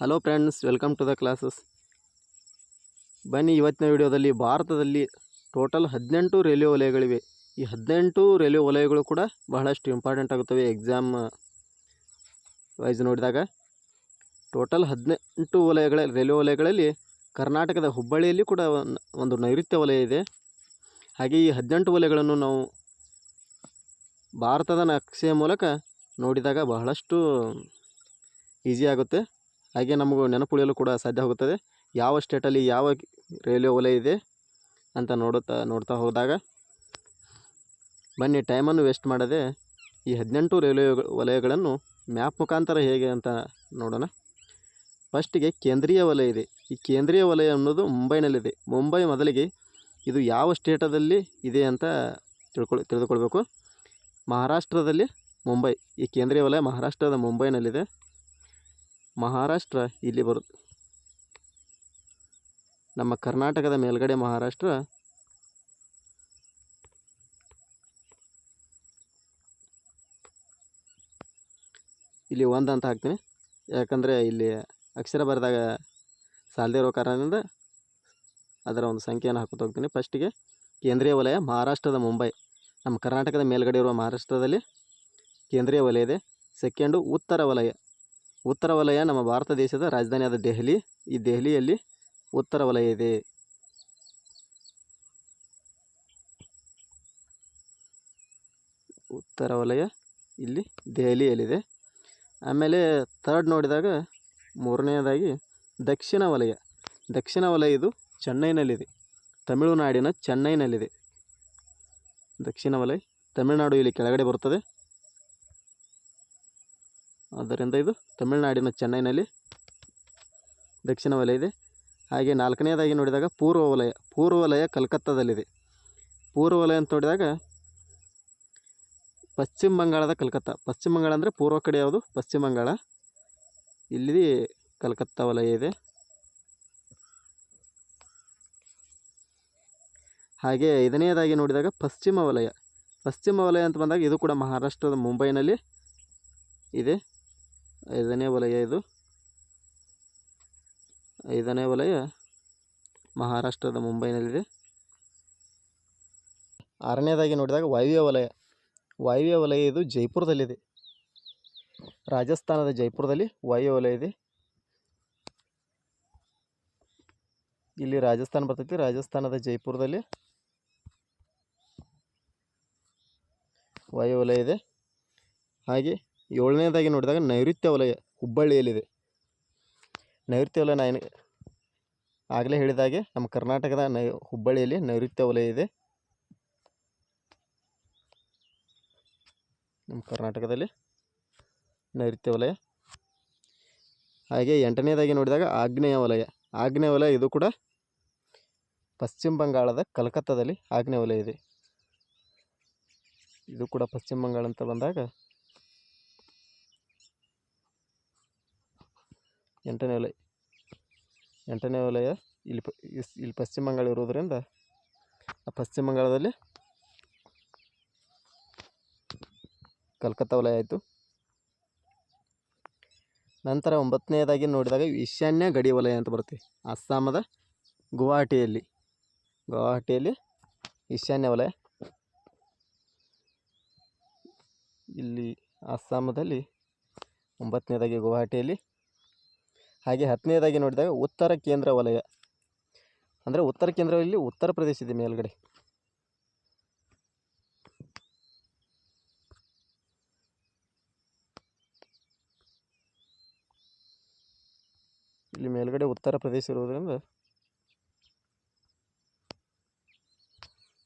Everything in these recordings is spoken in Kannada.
Hello friends welcome to the classes ಬನ್ನಿ ಇವತ್ತಿನ ವಿಡಿಯೋದಲ್ಲಿ ಭಾರತದಲ್ಲಿ ಟೋಟಲ್ ಹದಿನೆಂಟು ರೈಲ್ವೆ ವಲಯಗಳಿವೆ. ಈ ಹದಿನೆಂಟು ರೈಲ್ವೆ ವಲಯಗಳು ಕೂಡ ಬಹಳಷ್ಟು ಇಂಪಾರ್ಟೆಂಟ್ ಆಗುತ್ತವೆ. ಎಕ್ಸಾಮ್ ವೈಸ್ ನೋಡಿದಾಗ ಟೋಟಲ್ ಹದಿನೆಂಟು ವಲಯಗಳ ರೈಲ್ವೆ ವಲಯಗಳಲ್ಲಿ ಕರ್ನಾಟಕದ ಹುಬ್ಬಳ್ಳಿಯಲ್ಲಿ ಕೂಡ ಒಂದು ನೈಋತ್ಯ ವಲಯ ಇದೆ. ಹಾಗೆ ಈ ಹದಿನೆಂಟು ವಲಯಗಳನ್ನು ನಾವು ಭಾರತದ ನಕ್ಷೆಯ ಮೂಲಕ ನೋಡಿದಾಗ ಬಹಳಷ್ಟು ಈಸಿ ಆಗುತ್ತೆ. ಹಾಗೆ ನಮಗೂ ನೆನಪುಳಿಯಲು ಕೂಡ ಸಾಧ್ಯ ಆಗುತ್ತದೆ ಯಾವ ಸ್ಟೇಟಲ್ಲಿ ಯಾವ ರೈಲ್ವೆ ವಲಯ ಇದೆ ಅಂತ ನೋಡುತ್ತಾ, ನೋಡ್ತಾ ಹೋದಾಗ, ಬನ್ನಿ ಟೈಮನ್ನು ವೇಸ್ಟ್ ಮಾಡದೆ ಈ ಹದಿನೆಂಟು ರೈಲ್ವೆ ವಲಯಗಳನ್ನು ಮ್ಯಾಪ್ ಮುಖಾಂತರ ಹೇಗೆ ಅಂತ ನೋಡೋಣ. ಫಸ್ಟಿಗೆ ಕೇಂದ್ರೀಯ ವಲಯ ಇದೆ. ಈ ಕೇಂದ್ರೀಯ ವಲಯ ಅನ್ನೋದು ಮುಂಬೈನಲ್ಲಿದೆ. ಮುಂಬೈ ಮೊದಲಿಗೆ ಇದು ಯಾವ ಸ್ಟೇಟದಲ್ಲಿ ಇದೆ ಅಂತ ತಿಳ್ಕೊಳ್, ತಿಳಿದುಕೊಳ್ಬೇಕು. ಮಹಾರಾಷ್ಟ್ರದಲ್ಲಿ ಮುಂಬೈ. ಈ ಕೇಂದ್ರೀಯ ವಲಯ ಮಹಾರಾಷ್ಟ್ರದ ಮುಂಬೈನಲ್ಲಿದೆ. ಮಹಾರಾಷ್ಟ್ರ ಇಲ್ಲಿ ಬರುತ್ತೆ. ನಮ್ಮ ಕರ್ನಾಟಕದ ಮೇಲ್ಗಡೆ ಮಹಾರಾಷ್ಟ್ರ. ಇಲ್ಲಿ ಒಂದು ಅಂತ ಹಾಕ್ತೀನಿ. ಯಾಕಂದರೆ ಇಲ್ಲಿ ಅಕ್ಷರ ಬರೆದಾಗ ಸಾಲದೇ ಇರೋ ಕಾರಣದಿಂದ ಅದರ ಒಂದು ಸಂಖ್ಯೆಯನ್ನು ಹಾಕೋತ ಹೋಗ್ತೀನಿ. ಫಸ್ಟಿಗೆ ಕೇಂದ್ರೀಯ ವಲಯ ಮಹಾರಾಷ್ಟ್ರದ ಮುಂಬೈ. ನಮ್ಮ ಕರ್ನಾಟಕದ ಮೇಲ್ಗಡೆ ಇರುವ ಮಹಾರಾಷ್ಟ್ರದಲ್ಲಿ ಕೇಂದ್ರೀಯ ವಲಯ ಇದೆ. ಸೆಕೆಂಡು ಉತ್ತರ ವಲಯ. ಉತ್ತರ ವಲಯ ನಮ್ಮ ಭಾರತ ದೇಶದ ರಾಜಧಾನಿಯಾದ ದೆಹಲಿ. ಈ ದೆಹಲಿಯಲ್ಲಿ ಉತ್ತರ ವಲಯ ಇದೆ. ಉತ್ತರ ವಲಯ ಇಲ್ಲಿ ದೆಹಲಿಯಲ್ಲಿದೆ. ಆಮೇಲೆ ಥರ್ಡ್ ನೋಡಿದಾಗ ಮೂರನೆಯದಾಗಿ ದಕ್ಷಿಣ ವಲಯ. ದಕ್ಷಿಣ ವಲಯ ಇದು ಚೆನ್ನೈನಲ್ಲಿದೆ. ತಮಿಳುನಾಡಿನ ಚೆನ್ನೈನಲ್ಲಿದೆ. ದಕ್ಷಿಣ ವಲಯ ತಮಿಳುನಾಡು ಇಲ್ಲಿ ಕೆಳಗಡೆ ಬರುತ್ತದೆ. ಆದ್ದರಿಂದ ಇದು ತಮಿಳುನಾಡಿನ ಚೆನ್ನೈನಲ್ಲಿ ದಕ್ಷಿಣ ವಲಯ ಇದೆ. ಹಾಗೆ ನಾಲ್ಕನೇದಾಗಿ ನೋಡಿದಾಗ ಪೂರ್ವ ವಲಯ ಪೂರ್ವ ವಲಯ ಕಲ್ಕತ್ತಾದಲ್ಲಿದೆ. ಪೂರ್ವ ವಲಯ ಅಂತ ನೋಡಿದಾಗ ಪಶ್ಚಿಮ ಬಂಗಾಳದ ಕಲ್ಕತ್ತಾ. ಪಶ್ಚಿಮ ಬಂಗಾಳ ಅಂದರೆ ಪೂರ್ವ ಕಡೆ ಯಾವುದು? ಪಶ್ಚಿಮ ಬಂಗಾಳ. ಇಲ್ಲಿ ಕಲ್ಕತ್ತಾ ವಲಯ ಇದೆ. ಹಾಗೆ ಐದನೆಯದಾಗಿ ನೋಡಿದಾಗ ಪಶ್ಚಿಮ ವಲಯ. ಪಶ್ಚಿಮ ವಲಯ ಅಂತ ಬಂದಾಗ ಇದು ಕೂಡ ಮಹಾರಾಷ್ಟ್ರದ ಮುಂಬೈನಲ್ಲಿ ಇದೆ. ಐದನೇ ವಲಯ ಇದು. ಐದನೇ ವಲಯ ಮಹಾರಾಷ್ಟ್ರದ ಮುಂಬೈನಲ್ಲಿದೆ. ಆರನೇದಾಗಿ ನೋಡಿದಾಗ ವಾಯುವ್ಯ ವಲಯ. ವಾಯುವ್ಯ ವಲಯ ಇದು ಜೈಪುರದಲ್ಲಿದೆ. ರಾಜಸ್ಥಾನದ ಜೈಪುರದಲ್ಲಿ ವಾಯುವ್ಯ ವಲಯ ಇದೆ. ಇಲ್ಲಿ ರಾಜಸ್ಥಾನ ಬರ್ತೈತಿ. ರಾಜಸ್ಥಾನದ ಜೈಪುರದಲ್ಲಿ ವಾಯುವಲಯ ಇದೆ. ಹಾಗೆ ಏಳನೇದಾಗಿ ನೋಡಿದಾಗ ನೈಋತ್ಯ ವಲಯ, ಹುಬ್ಬಳ್ಳಿಯಲ್ಲಿದೆ. ನೈಋತ್ಯ ವಲಯ ನಾನು, ಆಗಲೇ ಹೇಳಿದಾಗೆ ನಮ್ಮ ಕರ್ನಾಟಕದ ನೈ, ಹುಬ್ಬಳ್ಳಿಯಲ್ಲಿ ನೈಋತ್ಯ ವಲಯ ಇದೆ. ನಮ್ಮ ಕರ್ನಾಟಕದಲ್ಲಿ ನೈಋತ್ಯ ವಲಯ. ಹಾಗೆ ಎಂಟನೇದಾಗಿ ನೋಡಿದಾಗ ಆಗ್ನೇಯ ವಲಯ. ಆಗ್ನೇಯ ವಲಯ ಇದು ಕೂಡ ಪಶ್ಚಿಮ ಬಂಗಾಳದ ಕಲ್ಕತ್ತಾದಲ್ಲಿ ಆಗ್ನೇಯ ವಲಯ ಇದೆ. ಇದು ಕೂಡ ಪಶ್ಚಿಮ ಬಂಗಾಳ ಅಂತ ಬಂದಾಗ ಎಂಟನೇ ವಲಯ ಎಂಟನೇ ವಲಯ ಇಲ್ಲಿ ಇಲ್ಲಿ ಪಶ್ಚಿಮ ಬಂಗಾಳ ಇರೋದರಿಂದ ಆ ಪಶ್ಚಿಮ ಬಂಗಾಳದಲ್ಲಿ ಕಲ್ಕತ್ತಾ ವಲಯ ಆಯಿತು. ನಂತರ ಒಂಬತ್ತನೇದಾಗಿ ನೋಡಿದಾಗ ಈಶಾನ್ಯ ಗಡಿ ವಲಯ ಅಂತ ಬರುತ್ತೆ. ಅಸ್ಸಾಮದ ಗುವಾಹಟಿಯಲ್ಲಿ ಗುವಾಹಟಿಯಲ್ಲಿ ಈಶಾನ್ಯ ವಲಯ. ಇಲ್ಲಿ ಅಸ್ಸಾಮದಲ್ಲಿ ಒಂಬತ್ತನೇದಾಗಿ ಗುವಾಹಟಿಯಲ್ಲಿ ಹಾಗೆ ಹತ್ತನೇದಾಗಿ ನೋಡಿದಾಗ ಉತ್ತರ ಕೇಂದ್ರ ವಲಯ. ಅಂದರೆ ಉತ್ತರ ಕೇಂದ್ರದಲ್ಲಿ ಉತ್ತರ ಪ್ರದೇಶ ಇದೆ ಮೇಲ್ಗಡೆ. ಇಲ್ಲಿ ಮೇಲ್ಗಡೆ ಉತ್ತರ ಪ್ರದೇಶ ಇರುವುದರಿಂದ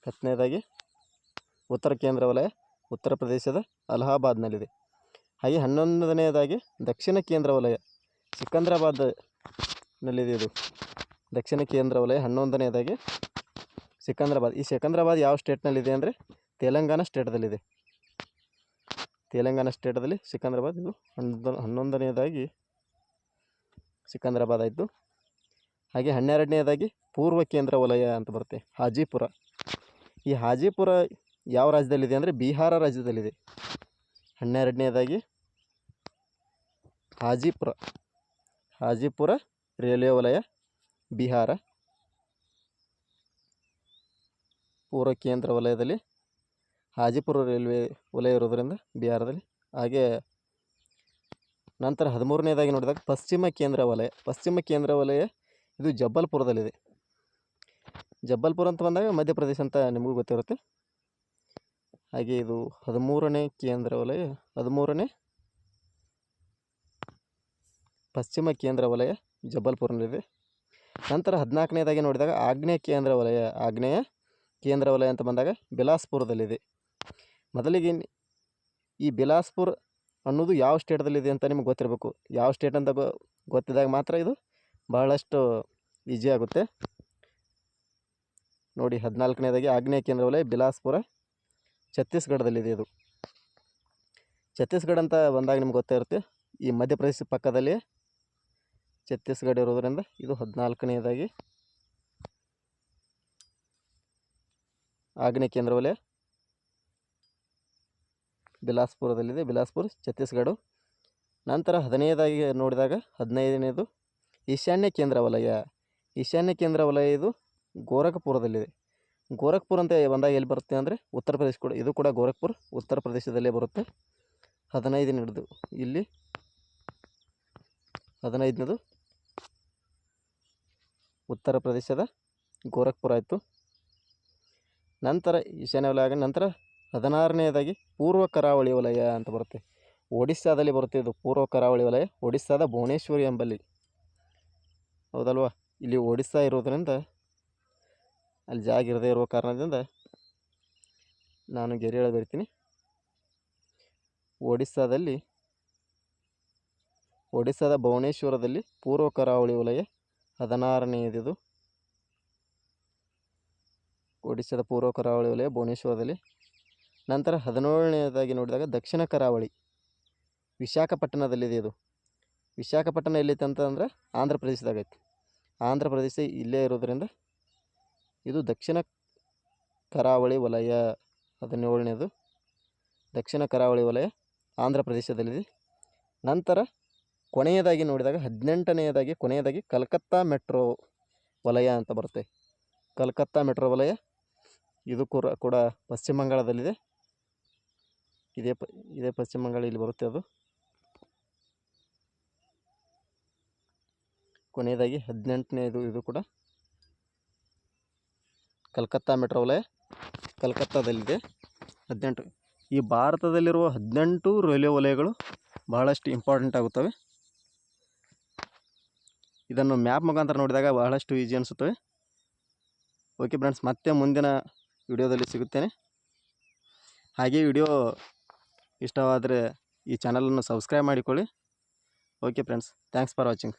ಹತ್ತನೇದಾಗಿ ಉತ್ತರ ಕೇಂದ್ರ ವಲಯ, ಉತ್ತರ ಪ್ರದೇಶದ ಅಲಹಾಬಾದ್ನಲ್ಲಿದೆ. ಹಾಗೆ ಹನ್ನೊಂದನೆಯದಾಗಿ ದಕ್ಷಿಣ ಕೇಂದ್ರ ವಲಯ. ಸಿಕಂದ್ರಾಬಾದ್ನಲ್ಲಿದೆ ಇದು. ದಕ್ಷಿಣ ಕೇಂದ್ರ ವಲಯ ಹನ್ನೊಂದನೇದಾಗಿ ಸಿಕಂದ್ರಾಬಾದ್. ಈ ಸಿಕಂದ್ರಾಬಾದ್ ಯಾವ ಸ್ಟೇಟ್ನಲ್ಲಿದೆ ಅಂದರೆ ತೆಲಂಗಾಣ ಸ್ಟೇಟದಲ್ಲಿದೆ. ತೆಲಂಗಾಣ ಸ್ಟೇಟದಲ್ಲಿ ಸಿಕಂದ್ರಾಬಾದ್ ಇದು ಹನ್ನೊಂದು, ಹನ್ನೊಂದನೆಯದಾಗಿ ಸಿಕಂದ್ರಾಬಾದ್ ಆಯಿತು. ಹಾಗೆ ಹನ್ನೆರಡನೇದಾಗಿ ಪೂರ್ವ ಕೇಂದ್ರ ವಲಯ ಅಂತ ಬರುತ್ತೆ, ಹಾಜಿಪುರ. ಈ ಹಾಜಿಪುರ ಯಾವ ರಾಜ್ಯದಲ್ಲಿದೆ ಅಂದರೆ ಬಿಹಾರ ರಾಜ್ಯದಲ್ಲಿದೆ. ಹನ್ನೆರಡನೇದಾಗಿ ಹಾಜಿಪುರ. ಹಾಜಿಪುರ ರೈಲ್ವೆ ವಲಯ, ಬಿಹಾರ. ಪೂರ್ವ ಕೇಂದ್ರ ವಲಯದಲ್ಲಿ ಹಾಜಿಪುರ ರೈಲ್ವೆ ವಲಯ ಇರೋದರಿಂದ ಬಿಹಾರದಲ್ಲಿ. ಹಾಗೆ ನಂತರ ಹದಿಮೂರನೇದಾಗಿ ನೋಡಿದಾಗ ಪಶ್ಚಿಮ ಕೇಂದ್ರ ವಲಯ, ಪಶ್ಚಿಮ ಕೇಂದ್ರ ವಲಯ ಇದು ಜಬ್ಬಲ್ಪುರದಲ್ಲಿದೆ ಜಬ್ಬಲ್ಪುರ ಅಂತ ಬಂದಾಗ ಮಧ್ಯಪ್ರದೇಶ ಅಂತ ನಿಮಗೂ ಗೊತ್ತಿರುತ್ತೆ. ಹಾಗೆ ಇದು ಹದಿಮೂರನೇ ಕೇಂದ್ರ ವಲಯ, ಹದಿಮೂರನೇ ಪಶ್ಚಿಮ ಕೇಂದ್ರ ವಲಯ ಜಬ್ಬಲ್ಪುರದಲ್ಲಿದೆ ನಂತರ ಹದಿನಾಲ್ಕನೇದಾಗಿ ನೋಡಿದಾಗ ಆಗ್ನೇಯ ಕೇಂದ್ರ ವಲಯ, ಆಗ್ನೇಯ ಕೇಂದ್ರ ವಲಯ ಅಂತ ಬಂದಾಗ ಬಿಲಾಸ್ಪುರದಲ್ಲಿದೆ. ಮೊದಲಿಗೆ ಈ ಬಿಲಾಸ್ಪುರ್ ಅನ್ನೋದು ಯಾವ ಸ್ಟೇಟ್ದಲ್ಲಿದೆ ಅಂತ ನಿಮ್ಗೆ ಗೊತ್ತಿರಬೇಕು. ಯಾವ ಸ್ಟೇಟ್ ಅಂತ ಗೊತ್ತಿದಾಗ ಮಾತ್ರ ಇದು ಬಹಳಷ್ಟು ಈಜಿ ಆಗುತ್ತೆ. ನೋಡಿ ಹದಿನಾಲ್ಕನೇದಾಗಿ ಆಗ್ನೇಯ ಕೇಂದ್ರ ವಲಯ, ಬಿಲಾಸ್ಪುರ, ಛತ್ತೀಸ್ಗಢದಲ್ಲಿದೆ ಇದು. ಛತ್ತೀಸ್ಗಢ ಅಂತ ಬಂದಾಗ ನಿಮ್ಗೆ ಗೊತ್ತಿರುತ್ತೆ. ಈ ಮಧ್ಯಪ್ರದೇಶ ಪಕ್ಕದಲ್ಲಿ ಛತ್ತೀಸ್ಗಢ ಇರೋದರಿಂದ ಇದು ಹದಿನಾಲ್ಕನೇದಾಗಿ. ಆಗ್ನೇಯ ಕೇಂದ್ರ ವಲಯ. ಬಿಲಾಸ್ಪುರದಲ್ಲಿದೆ. ಬಿಲಾಸ್ಪುರ್, ಛತ್ತೀಸ್ಗಢ. ನಂತರ ಹದಿನೈದಾಗಿ ನೋಡಿದಾಗ ಹದಿನೈದನೇದು ಈಶಾನ್ಯ ಕೇಂದ್ರ ವಲಯ. ಈಶಾನ್ಯ ಕೇಂದ್ರ ವಲಯ ಇದು ಗೋರಖ್ಪುರದಲ್ಲಿದೆ. ಗೋರಖ್ಪುರ ಅಂತ ಬಂದಾಗ ಎಲ್ಲಿ ಬರುತ್ತೆ ಅಂದರೆ ಉತ್ತರ ಪ್ರದೇಶ ಕೂಡ, ಇದು ಕೂಡ ಗೋರಖ್ಪುರ್, ಉತ್ತರ ಪ್ರದೇಶದಲ್ಲೇ ಬರುತ್ತೆ. ಹದಿನೈದನೇದು ಇಲ್ಲಿ. ಹದಿನೈದನೇದು ಉತ್ತರ ಪ್ರದೇಶದ ಗೋರಖ್ಪುರ ಆಯಿತು. ನಂತರ ಈಶಾನ್ಯ ವಲಯ ನಂತರ ಹದಿನಾರನೆಯದಾಗಿ ಪೂರ್ವ ಕರಾವಳಿ ವಲಯ ಅಂತ ಬರುತ್ತೆ. ಒಡಿಸ್ಸಾದಲ್ಲಿ ಬರುತ್ತೆ ಇದು ಪೂರ್ವ ಕರಾವಳಿ ವಲಯ. ಒಡಿಸ್ಸಾದ ಭುವನೇಶ್ವರಿ ಎಂಬಲ್ಲಿ. ಹೌದಲ್ವಾ? ಇಲ್ಲಿ ಒಡಿಸ್ಸಾ ಇರೋದರಿಂದ, ಅಲ್ಲಿ ಜಾಗ ಇರದೇ ಇರುವ ಕಾರಣದಿಂದ ನಾನು ಗೆರೆ ಬರಿತೀನಿ. ಒಡಿಸ್ಸಾದಲ್ಲಿ, ಒಡಿಸ್ಸಾದ ಭುವನೇಶ್ವರದಲ್ಲಿ ಪೂರ್ವ ಕರಾವಳಿ ವಲಯ ಹದಿನಾರನೆಯದು ಒಡಿಶಾದ ಪೂರ್ವ ಕರಾವಳಿ ವಲಯ, ಭುವನೇಶ್ವರದಲ್ಲಿ. ನಂತರ ಹದಿನೇಳನೆಯದಾಗಿ ನೋಡಿದಾಗ ದಕ್ಷಿಣ ಕರಾವಳಿ, ವಿಶಾಖಪಟ್ಟಣದಲ್ಲಿದೆ ಇದು. ವಿಶಾಖಪಟ್ಟಣ ಎಲ್ಲೈತೆ ಅಂತಂದ್ರೆ ಆಂಧ್ರ ಪ್ರದೇಶದಾಗೈತಿ ಆಂಧ್ರ ಪ್ರದೇಶ ಇಲ್ಲೇ ಇರೋದರಿಂದ ಇದು ದಕ್ಷಿಣ ಕರಾವಳಿ ವಲಯ ಹದಿನೇಳನೇದು. ದಕ್ಷಿಣ ಕರಾವಳಿ ವಲಯ ಆಂಧ್ರ ಪ್ರದೇಶದಲ್ಲಿದೆ. ನಂತರ ಕೊನೆಯದಾಗಿ ನೋಡಿದಾಗ ಹದಿನೆಂಟನೆಯದಾಗಿ, ಕೊನೆಯದಾಗಿ ಕಲ್ಕತ್ತಾ ಮೆಟ್ರೋ ವಲಯ ಅಂತ ಬರುತ್ತೆ. ಕಲ್ಕತ್ತಾ ಮೆಟ್ರೋ ವಲಯ, ಇದು ಕೂಡ ಕೂಡ ಪಶ್ಚಿಮ ಬಂಗಾಳದಲ್ಲಿದೆ. ಇದೇ ಪ, ಇದೇ ಪಶ್ಚಿಮ ಬಂಗಾಳ ಇಲ್ಲಿ ಬರುತ್ತೆ ಅದು. ಕೊನೆಯದಾಗಿ ಹದಿನೆಂಟನೇದು ಇದು ಕೂಡ. ಕಲ್ಕತ್ತಾ ಮೆಟ್ರೋ ವಲಯ, ಕಲ್ಕತ್ತಾದಲ್ಲಿದೆ. ಹದಿನೆಂಟು, ಈ ಭಾರತದಲ್ಲಿರುವ ಹದಿನೆಂಟು ರೈಲ್ವೆ ವಲಯಗಳು ಬಹಳಷ್ಟು ಇಂಪಾರ್ಟೆಂಟ್ ಆಗುತ್ತವೆ. ಇದನ್ನು ಮ್ಯಾಪ್ ಮುಖಾಂತರ ನೋಡಿದಾಗ ಬಹಳಷ್ಟು ಈಜಿ ಅನಿಸುತ್ತವೆ. ಓಕೆ ಫ್ರೆಂಡ್ಸ್ ಮತ್ತೆ ಮುಂದಿನ ವಿಡಿಯೋದಲ್ಲಿ ಸಿಗುತ್ತೇನೆ. ಹಾಗೆ ವಿಡಿಯೋ ಇಷ್ಟವಾದರೆ ಈ ಚಾನಲನ್ನು ಸಬ್ಸ್ಕ್ರೈಬ್ ಮಾಡಿಕೊಳ್ಳಿ. Okay friends thanks for watching